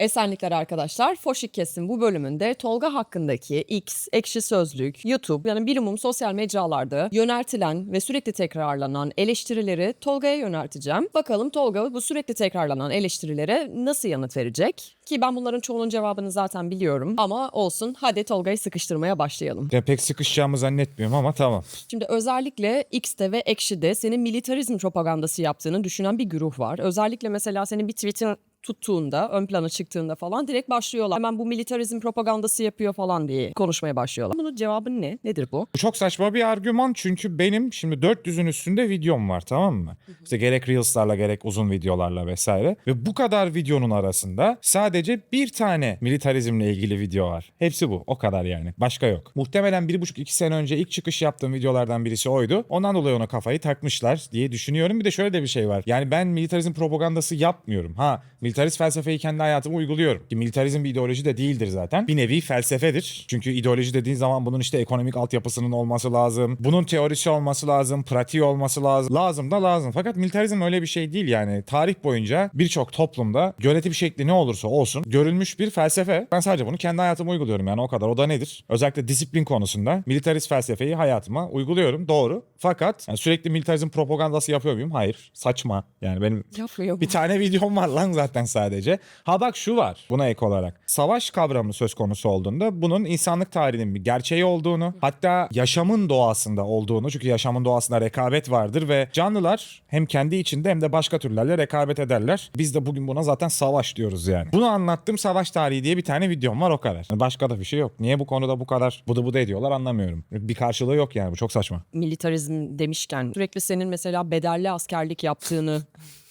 Esenlikler arkadaşlar. Foşik Kesim bu bölümünde Tolga hakkındaki X, Ekşi Sözlük, YouTube yani birimum sosyal mecralarda yöneltilen ve sürekli tekrarlanan eleştirileri Tolga'ya yönelteceğim. Bakalım Tolga bu sürekli tekrarlanan eleştirilere nasıl yanıt verecek? Ki ben bunların çoğunun cevabını zaten biliyorum ama olsun hadi Tolga'yı sıkıştırmaya başlayalım. Ya pek sıkışacağımı zannetmiyorum ama tamam. Şimdi özellikle X'te ve Ekşi'de senin militarizm propagandası yaptığını düşünen bir güruh var. Özellikle mesela senin bir tweetin tuttuğunda, ön plana çıktığında falan direkt başlıyorlar. Hemen bu militarizm propagandası yapıyor falan diye konuşmaya başlıyorlar. Bunun cevabı ne? Nedir bu? Bu çok saçma bir argüman çünkü benim şimdi 400'ün üstünde videom var tamam mı? İşte gerek Reels'larla gerek uzun videolarla vesaire. Ve bu kadar videonun arasında sadece bir tane militarizmle ilgili video var. Hepsi bu. O kadar yani. Başka yok. Muhtemelen 1,5-2 sene önce ilk çıkış yaptığım videolardan birisi oydu. Ondan dolayı ona kafayı takmışlar diye düşünüyorum. Bir de şöyle de bir şey var. Yani ben militarizm propagandası yapmıyorum. Ha militarist felsefeyi kendi hayatıma uyguluyorum. Ki militarizm bir ideoloji de değildir zaten. Bir nevi felsefedir. Çünkü ideoloji dediğin zaman bunun işte ekonomik altyapısının olması lazım. Bunun teorisi olması lazım. Pratiği olması lazım. Lazım da lazım. Fakat militarizm öyle bir şey değil yani. Tarih boyunca birçok toplumda yönetim şekli ne olursa olsun görülmüş bir felsefe. Ben sadece bunu kendi hayatıma uyguluyorum yani o kadar. O da nedir? Özellikle disiplin konusunda militarist felsefeyi hayatıma uyguluyorum. Doğru. Fakat yani sürekli militarizm propagandası yapıyor muyum? Hayır. Saçma. Yani benim Yapmıyor bir tane videom var lan zaten sadece. Ha bak şu var buna ek olarak. Savaş kavramı söz konusu olduğunda bunun insanlık tarihinin bir gerçeği olduğunu hatta yaşamın doğasında olduğunu çünkü yaşamın doğasında rekabet vardır ve canlılar hem kendi içinde hem de başka türlerle rekabet ederler. Biz de bugün buna zaten savaş diyoruz yani. Bunu anlattığım savaş tarihi diye bir tane videom var o kadar. Başka da bir şey yok. Niye bu konuda bu kadar bıdı bıdı ediyorlar anlamıyorum. Bir karşılığı yok yani bu çok saçma. Militarizm demişken sürekli senin mesela bedelli askerlik yaptığını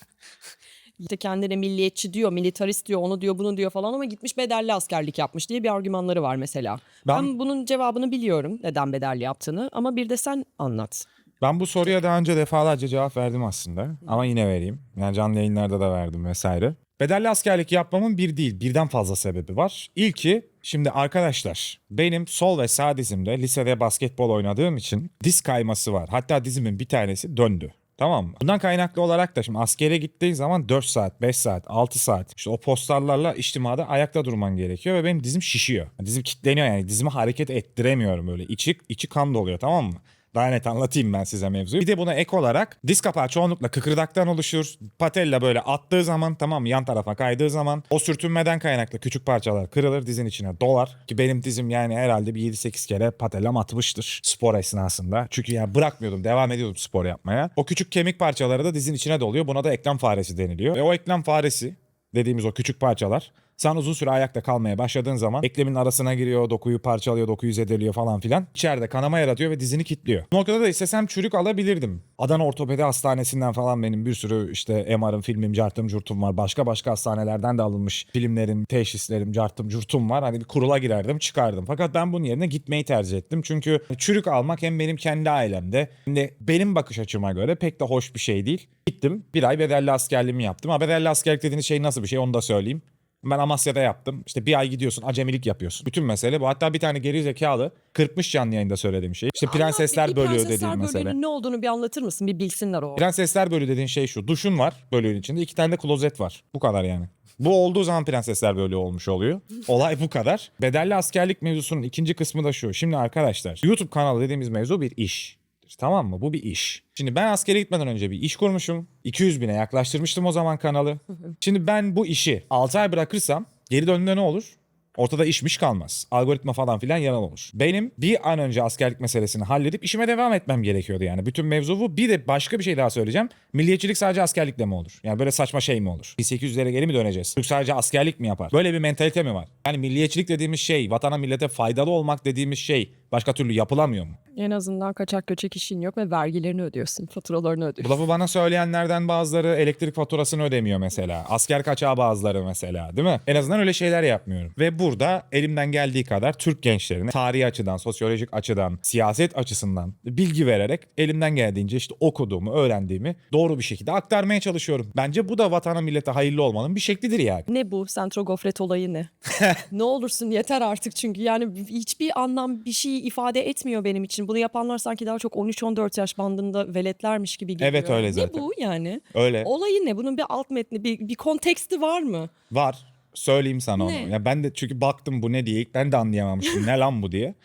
işte kendine milliyetçi diyor, militarist diyor, onu diyor, bunu diyor falan ama gitmiş bedelli askerlik yapmış diye bir argümanları var mesela. Ben, Ben- bunun cevabını biliyorum neden bedelli yaptığını ama bir de sen anlat. Ben bu soruya daha önce defalarca cevap verdim aslında. Ama yine vereyim. Yani canlı yayınlarda da verdim vesaire. Bedelli askerlik yapmamın bir değil, birden fazla sebebi var. İlki, şimdi arkadaşlar benim sol ve sağ dizimde lisede basketbol oynadığım için diz kayması var. Hatta dizimin bir tanesi döndü. Tamam mı? Bundan kaynaklı olarak da şimdi askere gittiğin zaman 4 saat, 5 saat, 6 saat işte o postlarlarla içtimada ayakta durman gerekiyor ve benim dizim şişiyor. Dizim kilitleniyor yani dizimi hareket ettiremiyorum böyle. İçi, içi kan doluyor tamam mı? Daha net anlatayım ben size mevzuyu. Bir de buna ek olarak diz kapağı çoğunlukla kıkırdaktan oluşur. Patella böyle attığı zaman tamam yan tarafa kaydığı zaman o sürtünmeden kaynaklı küçük parçalar kırılır dizin içine dolar. Ki benim dizim yani herhalde bir 7-8 kere patellam atmıştır spor esnasında. Çünkü yani bırakmıyordum devam ediyordum spor yapmaya. O küçük kemik parçaları da dizin içine doluyor. Buna da eklem faresi deniliyor. Ve o eklem faresi dediğimiz o küçük parçalar sen uzun süre ayakta kalmaya başladığın zaman eklemin arasına giriyor, dokuyu parçalıyor, dokuyu zedeliyor falan filan. İçeride kanama yaratıyor ve dizini kilitliyor. Bu noktada da istesem çürük alabilirdim. Adana Ortopedi Hastanesi'nden falan benim bir sürü işte MR'ım, filmim, cartım, curtum var. Başka başka hastanelerden de alınmış filmlerim, teşhislerim, cartım, curtum var. Hani bir kurula girerdim, çıkardım. Fakat ben bunun yerine gitmeyi tercih ettim. Çünkü çürük almak hem benim kendi ailemde hem de benim bakış açıma göre pek de hoş bir şey değil. Gittim bir ay bedelli askerliğimi yaptım. Ha bedelli askerlik dediğiniz şey nasıl bir şey onu da söyleyeyim. Ben Amasya'da yaptım. İşte bir ay gidiyorsun acemilik yapıyorsun. Bütün mesele bu. Hatta bir tane geri zekalı kırpmış canlı yayında söylediğim şey. İşte prensesler bir- bir bölüğü prensesler dediğim mesele. ne olduğunu bir anlatır mısın? Bir bilsinler o. Prensesler bölüğü dediğin şey şu. Duşun var bölüğün içinde. iki tane de klozet var. Bu kadar yani. Bu olduğu zaman prensesler bölüğü olmuş oluyor. Olay bu kadar. Bedelli askerlik mevzusunun ikinci kısmı da şu. Şimdi arkadaşlar YouTube kanalı dediğimiz mevzu bir iş. Tamam mı? Bu bir iş. Şimdi ben askere gitmeden önce bir iş kurmuşum. 200 bine yaklaştırmıştım o zaman kanalı. Şimdi ben bu işi 6 ay bırakırsam geri döndüğünde ne olur? Ortada işmiş kalmaz. Algoritma falan filan yalan olur. Benim bir an önce askerlik meselesini halledip işime devam etmem gerekiyordu yani. Bütün mevzu bu. Bir de başka bir şey daha söyleyeceğim. Milliyetçilik sadece askerlikle mi olur? Yani böyle saçma şey mi olur? 1800'lere geri mi döneceğiz? Türk sadece askerlik mi yapar? Böyle bir mentalite mi var? Yani milliyetçilik dediğimiz şey, vatana millete faydalı olmak dediğimiz şey başka türlü yapılamıyor mu? En azından kaçak göçek işin yok ve vergilerini ödüyorsun, faturalarını Bu ödüyorsun. lafı bana söyleyenlerden bazıları elektrik faturasını ödemiyor mesela. Asker kaçağı bazıları mesela değil mi? En azından öyle şeyler yapmıyorum. Ve burada elimden geldiği kadar Türk gençlerine tarihi açıdan, sosyolojik açıdan, siyaset açısından bilgi vererek elimden geldiğince işte okuduğumu, öğrendiğimi doğru bir şekilde aktarmaya çalışıyorum. Bence bu da vatana millete hayırlı olmanın bir şeklidir yani. Ne bu? Sentro gofret olayı ne? ne olursun yeter artık çünkü yani hiçbir anlam bir şey ifade etmiyor benim için. Bunu yapanlar sanki daha çok 13-14 yaş bandında veletlermiş gibi geliyor. Evet, öyle Ne zaten. bu yani? Öyle. Olayı ne? Bunun bir alt metni, bir, bir konteksti var mı? Var. söyleyeyim sana Ne? onu. Ya ben de çünkü baktım bu ne diye ilk ben de anlayamamıştım ne lan bu diye.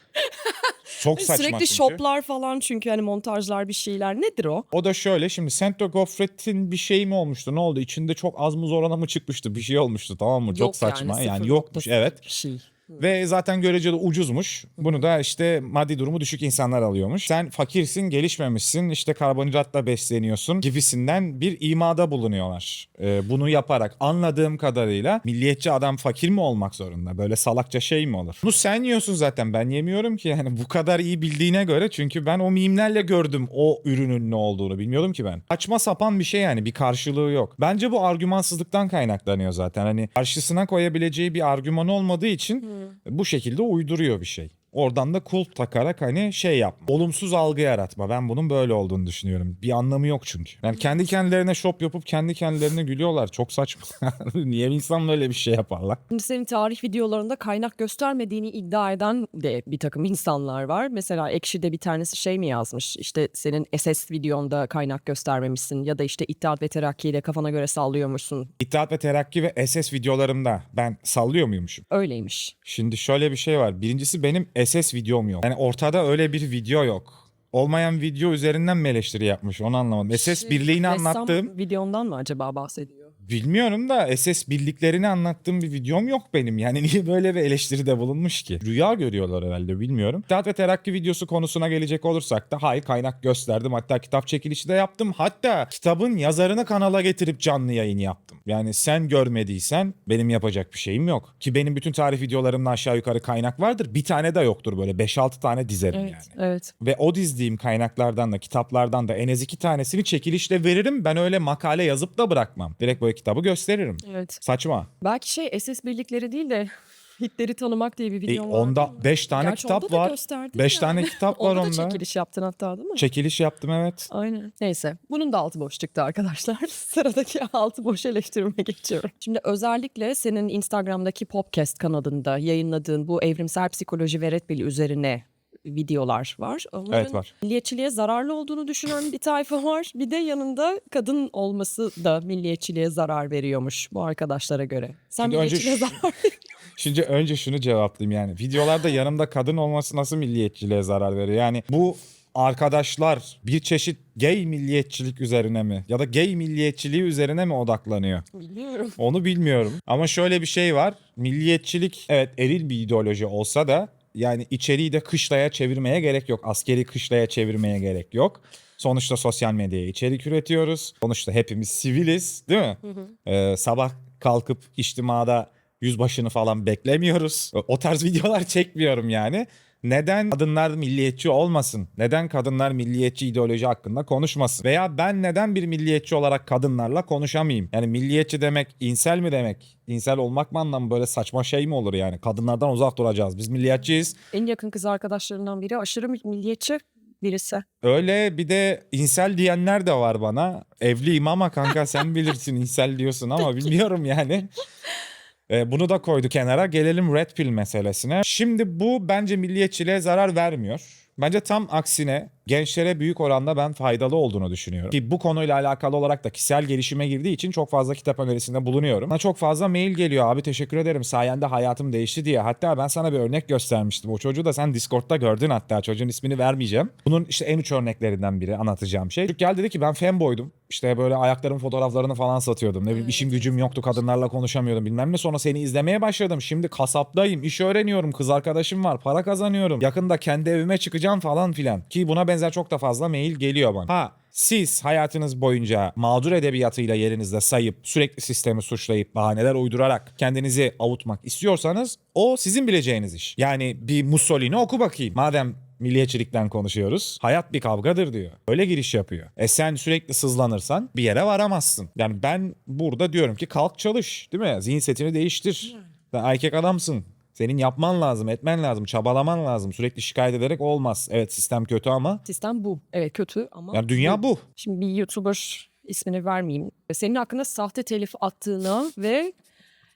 Çok saçma Sürekli çünkü. şoplar falan çünkü hani montajlar bir şeyler. Nedir o? O da şöyle şimdi Centro Gofret'in bir şey mi olmuştu ne oldu? İçinde çok az muz oranı mı çıkmıştı bir şey olmuştu tamam mı? Çok Yok saçma yani, 0.0 yokmuş evet. Bir şey. Ve zaten göreceli ucuzmuş. Bunu da işte maddi durumu düşük insanlar alıyormuş. Sen fakirsin, gelişmemişsin, işte karbonhidratla besleniyorsun gibisinden bir imada bulunuyorlar. Ee, bunu yaparak anladığım kadarıyla milliyetçi adam fakir mi olmak zorunda? Böyle salakça şey mi olur? Bunu sen yiyorsun zaten ben yemiyorum ki yani bu kadar iyi bildiğine göre çünkü ben o mimlerle gördüm o ürünün ne olduğunu bilmiyordum ki ben. Açma sapan bir şey yani bir karşılığı yok. Bence bu argümansızlıktan kaynaklanıyor zaten. Hani karşısına koyabileceği bir argüman olmadığı için bu şekilde uyduruyor bir şey. Oradan da kulp takarak hani şey yapma. Olumsuz algı yaratma. Ben bunun böyle olduğunu düşünüyorum. Bir anlamı yok çünkü. Yani kendi kendilerine şop yapıp kendi kendilerine gülüyorlar. Çok saçma. Niye insan böyle bir şey yaparlar? Şimdi senin tarih videolarında kaynak göstermediğini iddia eden de bir takım insanlar var. Mesela Ekşi'de bir tanesi şey mi yazmış? İşte senin SS videonda kaynak göstermemişsin ya da işte İttihat ve Terakki ile kafana göre sallıyormuşsun. İttihat ve Terakki ve SS videolarımda ben sallıyor muymuşum? Öyleymiş. Şimdi şöyle bir şey var. Birincisi benim SS videom yok. Yani ortada öyle bir video yok. Olmayan video üzerinden mi eleştiri yapmış onu anlamadım. SS birliğini Ressam anlattığım videondan mı acaba bahsediyor? Bilmiyorum da SS birliklerini anlattığım bir videom yok benim. Yani niye böyle bir eleştiride bulunmuş ki? Rüya görüyorlar herhalde bilmiyorum. İttihat ve Terakki videosu konusuna gelecek olursak da hayır kaynak gösterdim. Hatta kitap çekilişi de yaptım. Hatta kitabın yazarını kanala getirip canlı yayın yaptım. Yani sen görmediysen benim yapacak bir şeyim yok. Ki benim bütün tarih videolarımda aşağı yukarı kaynak vardır. Bir tane de yoktur böyle 5-6 tane dizerim Evet, yani. evet. Ve o dizdiğim kaynaklardan da kitaplardan da en az iki tanesini çekilişle veririm. Ben öyle makale yazıp da bırakmam. Direkt böyle kitabı gösteririm. Evet. Saçma. Belki şey SS birlikleri değil de Hitler'i tanımak diye bir E, video var. onda 5 tane Gerçi kitap var. gösterdin 5 ya. tane kitap var Onda da onda. çekiliş yaptın hatta değil mi? Çekiliş yaptım evet. Aynen. Neyse. Bunun da altı boş çıktı arkadaşlar. Sıradaki altı boş eleştirime geçiyorum. Şimdi özellikle senin Instagram'daki Popcast kanalında yayınladığın bu evrimsel psikoloji ve Red üzerine videolar var. Onların Evet, var. milliyetçiliğe zararlı olduğunu düşünen bir tayfa var. Bir de yanında kadın olması da milliyetçiliğe zarar veriyormuş bu arkadaşlara göre. Sen Şimdi önce milliyetçiliğe şu- zarar Şimdi önce şunu cevaplayayım yani. Videolarda yanımda kadın olması nasıl milliyetçiliğe zarar veriyor? Yani bu arkadaşlar bir çeşit gay milliyetçilik üzerine mi ya da gay milliyetçiliği üzerine mi odaklanıyor? Biliyorum. Onu bilmiyorum. Ama şöyle bir şey var. Milliyetçilik evet eril bir ideoloji olsa da yani içeriği de kışlaya çevirmeye gerek yok. Askeri kışlaya çevirmeye gerek yok. Sonuçta sosyal medyaya içerik üretiyoruz. Sonuçta hepimiz siviliz değil mi? Ee, sabah kalkıp içtimada yüzbaşını falan beklemiyoruz. O tarz videolar çekmiyorum yani. Neden kadınlar milliyetçi olmasın? Neden kadınlar milliyetçi ideoloji hakkında konuşmasın? Veya ben neden bir milliyetçi olarak kadınlarla konuşamayayım? Yani milliyetçi demek insel mi demek? İnsel olmak mı anlamı böyle saçma şey mi olur yani? Kadınlardan uzak duracağız. Biz milliyetçiyiz. En yakın kız arkadaşlarından biri aşırı milliyetçi birisi. Öyle bir de insel diyenler de var bana. Evliyim ama kanka sen bilirsin insel diyorsun ama bilmiyorum yani. Ee, bunu da koydu kenara. Gelelim Red Pill meselesine. Şimdi bu bence milliyetçiliğe zarar vermiyor. Bence tam aksine gençlere büyük oranda ben faydalı olduğunu düşünüyorum. Ki bu konuyla alakalı olarak da kişisel gelişime girdiği için çok fazla kitap önerisinde bulunuyorum. Bana çok fazla mail geliyor abi teşekkür ederim sayende hayatım değişti diye. Hatta ben sana bir örnek göstermiştim. O çocuğu da sen Discord'da gördün hatta çocuğun ismini vermeyeceğim. Bunun işte en uç örneklerinden biri anlatacağım şey. Çocuk geldi dedi ki ben fanboydum. İşte böyle ayaklarım fotoğraflarını falan satıyordum. Ne bileyim işim gücüm yoktu kadınlarla konuşamıyordum bilmem ne. Sonra seni izlemeye başladım. Şimdi kasaptayım, iş öğreniyorum, kız arkadaşım var, para kazanıyorum. Yakında kendi evime çıkacağım falan filan. Ki buna benzer çok da fazla mail geliyor bana. Ha siz hayatınız boyunca mağdur edebiyatıyla yerinizde sayıp sürekli sistemi suçlayıp bahaneler uydurarak kendinizi avutmak istiyorsanız o sizin bileceğiniz iş. Yani bir Mussolini oku bakayım. Madem milliyetçilikten konuşuyoruz. Hayat bir kavgadır diyor. Öyle giriş yapıyor. E sen sürekli sızlanırsan bir yere varamazsın. Yani ben burada diyorum ki kalk çalış değil mi? Zihin setini değiştir. Sen erkek adamsın. Senin yapman lazım, etmen lazım, çabalaman lazım. Sürekli şikayet ederek olmaz. Evet sistem kötü ama Sistem bu. Evet kötü ama yani dünya bu. Şimdi bir YouTuber ismini vermeyeyim. Senin hakkında sahte telif attığına ve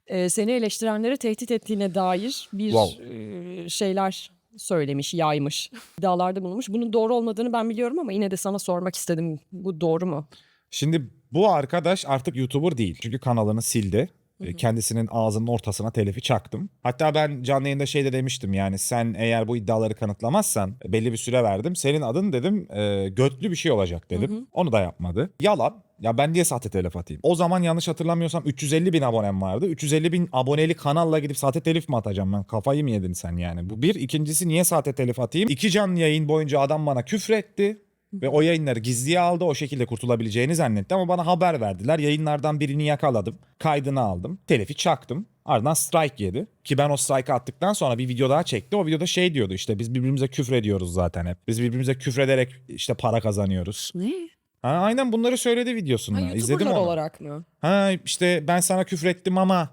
e, seni eleştirenleri tehdit ettiğine dair bir Wow. e, şeyler söylemiş, yaymış. iddialarda bulunmuş. Bunun doğru olmadığını ben biliyorum ama yine de sana sormak istedim. Bu doğru mu? Şimdi bu arkadaş artık YouTuber değil. Çünkü kanalını sildi. E, Kendisinin ağzının ortasına telifi çaktım. Hatta ben canlı yayında şey de demiştim yani sen eğer bu iddiaları kanıtlamazsan belli bir süre verdim. Senin adın dedim e, götlü bir şey olacak dedim. Onu da yapmadı. Yalan. Ya ben niye sahte telif atayım? O zaman yanlış hatırlamıyorsam 350 bin abonem vardı. 350 bin aboneli kanalla gidip sahte telif mi atacağım ben? Kafayı mı yedin sen yani? Bu bir. ikincisi niye sahte telif atayım? İki canlı yayın boyunca adam bana küfretti. Ve o yayınları gizliye aldı. O şekilde kurtulabileceğini zannetti. Ama bana haber verdiler. Yayınlardan birini yakaladım. Kaydını aldım. Telifi çaktım. Ardından strike yedi. Ki ben o strike'ı attıktan sonra bir video daha çekti. O videoda şey diyordu işte biz birbirimize küfrediyoruz zaten hep. Biz birbirimize küfrederek işte para kazanıyoruz. Ne? Ha, aynen bunları söyledi videosunda. Ha, İzledim YouTuber'lar onu. olarak mı? Ha işte ben sana küfrettim ama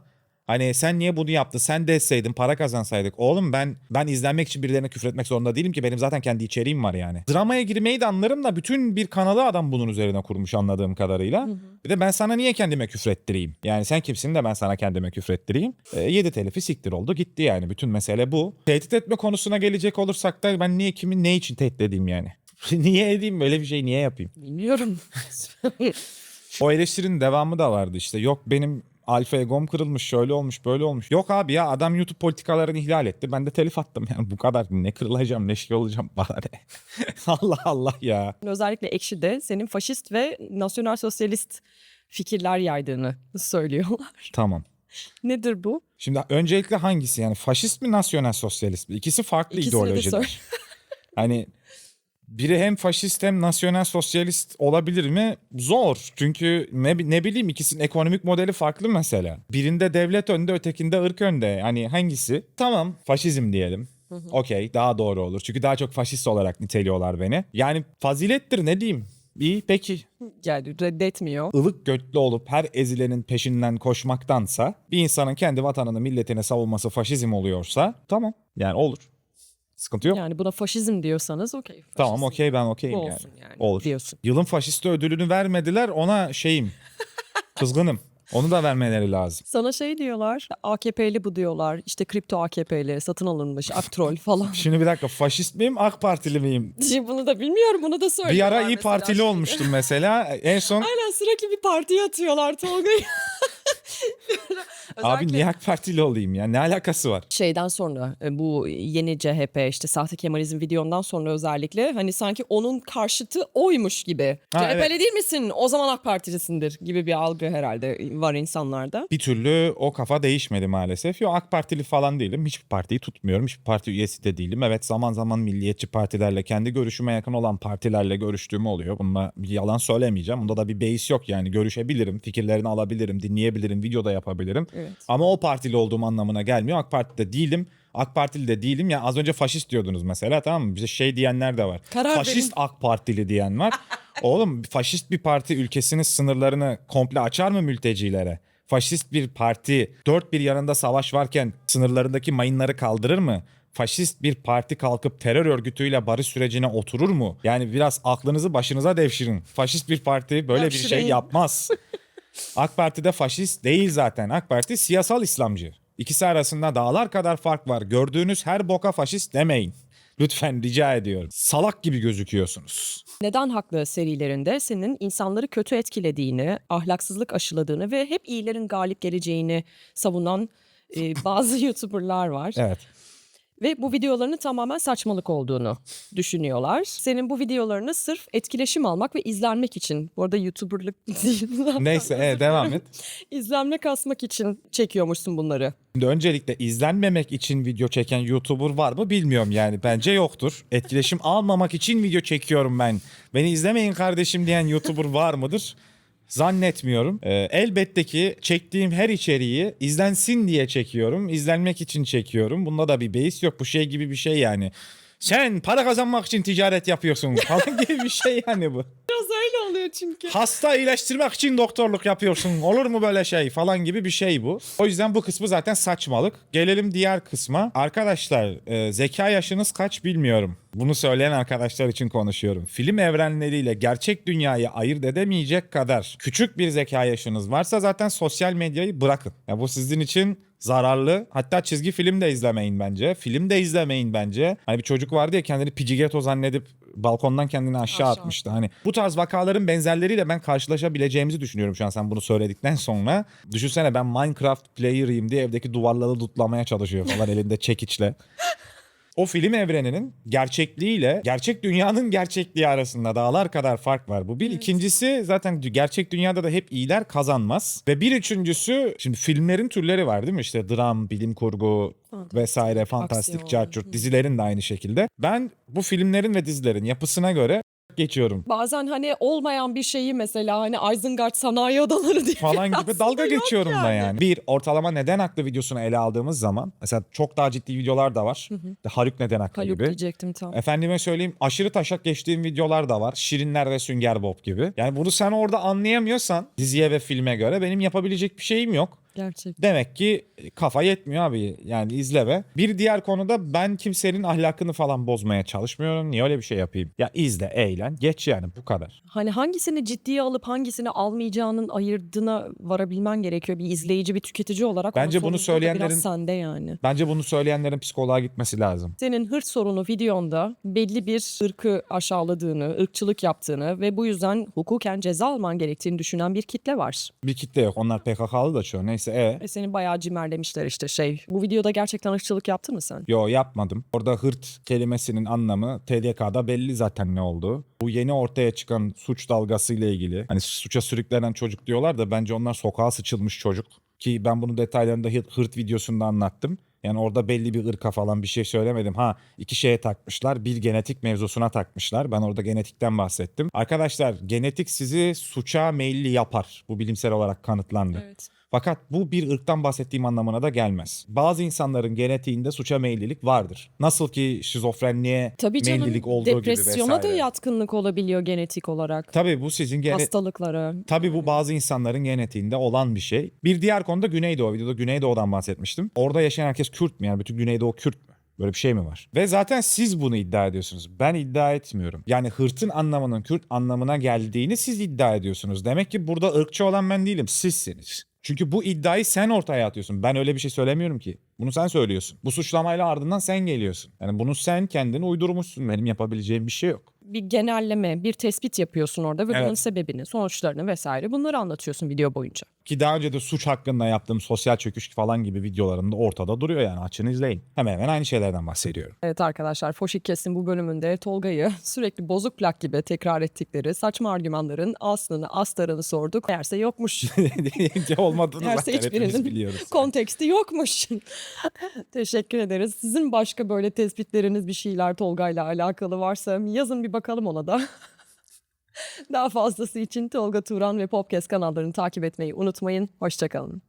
hani sen niye bunu yaptın? Sen de etseydin para kazansaydık. Oğlum ben ben izlenmek için birilerine küfretmek zorunda değilim ki benim zaten kendi içeriğim var yani. Dramaya girmeyi de anlarım da bütün bir kanalı adam bunun üzerine kurmuş anladığım kadarıyla. Bir de ben sana niye kendime küfrettireyim? Yani sen kimsin de ben sana kendime küfrettireyim? E, 7 telifi siktir oldu gitti yani. Bütün mesele bu. Tehdit etme konusuna gelecek olursak da ben niye kimin ne için tehdit edeyim yani? niye edeyim böyle bir şey niye yapayım? Bilmiyorum. O eleştirinin devamı da vardı işte. Yok benim alfa egom kırılmış şöyle olmuş böyle olmuş. Yok abi ya adam YouTube politikalarını ihlal etti. Ben de telif attım yani bu kadar ne kırılacağım ne şey olacağım bana ne. Allah Allah ya. Özellikle Ekşi'de senin faşist ve nasyonal sosyalist fikirler yaydığını söylüyorlar. Tamam. Nedir bu? Şimdi öncelikle hangisi yani faşist mi nasyonel sosyalist mi? İkisi farklı İkisini de ideolojiler. Hani biri hem faşist hem nasyonel sosyalist olabilir mi? Zor. Çünkü ne, ne bileyim ikisinin ekonomik modeli farklı mesela. Birinde devlet önde ötekinde ırk önde. Hani hangisi? Tamam faşizm diyelim. Okey daha doğru olur. Çünkü daha çok faşist olarak niteliyorlar beni. Yani fazilettir ne diyeyim. İyi peki. Yani reddetmiyor. ılık götlü olup her ezilenin peşinden koşmaktansa bir insanın kendi vatanını milletine savunması faşizm oluyorsa tamam yani olur. Sıkıntı yok. Yani buna faşizm diyorsanız okey. tamam okey ben okeyim Bu yani. olsun yani. Olur. Diyorsun. Yılın faşisti ödülünü vermediler ona şeyim. Kızgınım. Onu da vermeleri lazım. Sana şey diyorlar, AKP'li bu diyorlar. İşte kripto AKP'li satın alınmış, aktrol falan. Şimdi bir dakika faşist miyim AK Partili miyim? Şimdi bunu da bilmiyorum, bunu da Bir söylüyorlar. ara iyi mesela Partili olmuştum mesela. En son Aynen sürekli bir partiye atıyorlar Tolga'yı. Abi Özellikle niye AK Partili olayım ya? Ne alakası var? Şeyden sonra e, bu yeni CHP işte sahte Kemalizm videondan sonra özellikle hani sanki onun karşıtı oymuş gibi. Ha, CHP'li evet. değil misin? O zaman AK Partilisindir gibi bir algı herhalde var insanlarda. bir türlü o kafa değişmedi maalesef. Yo AK Partili falan değilim. Hiçbir partiyi tutmuyorum. Hiçbir parti üyesi de değilim. Evet zaman zaman milliyetçi partilerle kendi görüşüme yakın olan partilerle görüştüğüm oluyor. Bir yalan söylemeyeceğim. Bunda da bir beis yok yani. Görüşebilirim, fikirlerini alabilirim, dinleyebilirim, video da yapabilirim. Evet. Ama o partili olduğum anlamına gelmiyor. AK Parti'de değilim. AK Partili de değilim. Ya az önce faşist diyordunuz mesela tamam mı? Bize şey diyenler de var. Karar faşist verin. AK Partili diyen var. Oğlum faşist bir parti ülkesinin sınırlarını komple açar mı mültecilere? Faşist bir parti dört bir yanında savaş varken sınırlarındaki mayınları kaldırır mı? Faşist bir parti kalkıp terör örgütüyle barış sürecine oturur mu? Yani biraz aklınızı başınıza devşirin. Faşist bir parti böyle bir şey Devşirin. yapmaz. AK Parti'de faşist değil zaten. AK Parti siyasal İslamcı. İkisi arasında dağlar kadar fark var. Gördüğünüz her boka faşist demeyin. Lütfen rica ediyorum. Salak gibi gözüküyorsunuz. Neden haklı serilerinde senin insanları kötü etkilediğini, ahlaksızlık aşıladığını ve hep iyilerin galip geleceğini savunan e, bazı YouTuber'lar var. Evet. Ve bu videolarının tamamen saçmalık olduğunu düşünüyorlar. Senin bu videolarını sırf etkileşim almak ve izlenmek için, bu arada YouTuber'lık değil. Neyse evet, devam et. İzlenme kasmak için çekiyormuşsun bunları. Şimdi öncelikle izlenmemek için video çeken YouTuber var mı bilmiyorum yani. Bence yoktur. Etkileşim almamak için video çekiyorum ben. Beni izlemeyin kardeşim diyen YouTuber var mıdır? Zannetmiyorum. Ee, elbette ki çektiğim her içeriği izlensin diye çekiyorum. İzlenmek için çekiyorum. Bunda da bir beis yok. Bu şey gibi bir şey yani. Sen para kazanmak için ticaret yapıyorsun falan gibi bir şey yani bu. Biraz öyle oluyor çünkü. Hasta iyileştirmek için doktorluk yapıyorsun. Olur mu böyle şey falan gibi bir şey bu. O yüzden bu kısmı zaten saçmalık. Gelelim diğer kısma. Arkadaşlar e, zeka yaşınız kaç bilmiyorum. Bunu söyleyen arkadaşlar için konuşuyorum. Film evrenleriyle gerçek dünyayı ayırt edemeyecek kadar küçük bir zeka yaşınız varsa zaten sosyal medyayı bırakın. Ya bu sizin için zararlı. Hatta çizgi film de izlemeyin bence. Film de izlemeyin bence. Hani bir çocuk vardı ya kendini Pidgeotto zannedip balkondan kendini aşağı, Aşağı. atmıştı. Hani bu tarz vakaların benzerleriyle ben karşılaşabileceğimizi düşünüyorum şu an sen bunu söyledikten sonra. Düşünsene ben Minecraft player'ıyım diye evdeki duvarları lootlamaya çalışıyor falan elinde çekiçle. O film evreninin gerçekliğiyle gerçek dünyanın gerçekliği arasında dağlar kadar fark var. Bu bir. ikincisi zaten gerçek dünyada da hep iyiler kazanmaz. Ve bir üçüncüsü şimdi filmlerin türleri var değil mi? İşte dram, bilim kurgu vesaire, fantastik, carçurt dizilerin de aynı şekilde. Ben bu filmlerin ve dizilerin yapısına göre geçiyorum Bazen hani olmayan bir şeyi mesela hani Isengard sanayi odaları diye falan gibi dalga geçiyorum da yani. Bir ortalama neden haklı videosunu ele aldığımız zaman mesela çok daha ciddi videolar da var. İşte Haluk neden haklı Haluk gibi. diyecektim tam. Efendime söyleyeyim aşırı taşak geçtiğim videolar da var. Şirinler ve Sünger Bob gibi. Yani bunu sen orada anlayamıyorsan diziye ve filme göre benim yapabilecek bir şeyim yok. Gerçek. Demek ki kafa yetmiyor abi yani izle be. Bir diğer konuda ben kimsenin ahlakını falan bozmaya çalışmıyorum. Niye öyle bir şey yapayım? Ya izle, eğlen, geç yani bu kadar. Hani hangisini ciddiye alıp hangisini almayacağının ayırdığına varabilmen gerekiyor bir izleyici, bir tüketici olarak. Bence bunu da biraz söyleyenlerin- sende yani. Bence bunu söyleyenlerin psikoloğa gitmesi lazım. Senin hırs sorunu videonda belli bir ırkı aşağıladığını, ırkçılık yaptığını ve bu yüzden hukuken ceza alman gerektiğini düşünen bir kitle var. Bir kitle yok. Onlar PKK'lı da çoğu. Neyse e. Ve seni bayağı cimerlemişler işte şey. Bu videoda gerçekten ırkçılık yaptın mı sen? Yo yapmadım. Orada hırt kelimesinin anlamı TDK'da belli zaten ne olduğu. Bu yeni ortaya çıkan suç dalgası ile ilgili. Hani suça sürüklenen çocuk diyorlar da bence onlar sokağa sıçılmış çocuk. Ki ben bunu detaylarında hırt videosunda anlattım. Yani orada belli bir ırka falan bir şey söylemedim. Ha iki şeye takmışlar. Bir genetik mevzusuna takmışlar. Ben orada genetikten bahsettim. Arkadaşlar genetik sizi suça meyilli yapar. Bu bilimsel olarak kanıtlandı. Evet. Fakat bu bir ırktan bahsettiğim anlamına da gelmez. Bazı insanların genetiğinde suça meyillilik vardır. Nasıl ki şizofrenliğe Tabii canım meyillilik olduğu gibi depresyona da vesaire. yatkınlık olabiliyor genetik olarak. Tabii bu sizin gene... Hastalıklara. Tabii bu bazı insanların genetiğinde olan bir şey. Bir diğer konuda Güneydoğu. Videoda Güneydoğu'dan bahsetmiştim. Orada yaşayan herkes Kürt mü? Yani bütün Güneydoğu Kürt mü? Böyle bir şey mi var? Ve zaten siz bunu iddia ediyorsunuz. Ben iddia etmiyorum. Yani hırtın anlamının Kürt anlamına geldiğini siz iddia ediyorsunuz. Demek ki burada ırkçı olan ben değilim. Sizsiniz. Çünkü bu iddiayı sen ortaya atıyorsun. Ben öyle bir şey söylemiyorum ki. Bunu sen söylüyorsun. Bu suçlamayla ardından sen geliyorsun. Yani bunu sen kendin uydurmuşsun. Benim yapabileceğim bir şey yok. bir genelleme, bir tespit yapıyorsun orada ve Evet. bunun sebebini, sonuçlarını vesaire bunları anlatıyorsun video boyunca. Ki daha önce de suç hakkında yaptığım sosyal çöküş falan gibi videolarımda ortada duruyor yani açın izleyin. Hemen hemen aynı şeylerden bahsediyorum. Evet arkadaşlar Foşik Kesin bu bölümünde Tolga'yı sürekli bozuk plak gibi tekrar ettikleri saçma argümanların aslını astarını sorduk. Meğerse yokmuş. Olmadığını Meğerse zaten hepimiz hiçbirinin biliyoruz. konteksti yokmuş. Teşekkür ederiz. Sizin başka böyle tespitleriniz bir şeyler Tolga'yla alakalı varsa yazın bir bakalım ona da. Daha fazlası için Tolga Turan ve Popkes kanallarını takip etmeyi unutmayın. Hoşçakalın.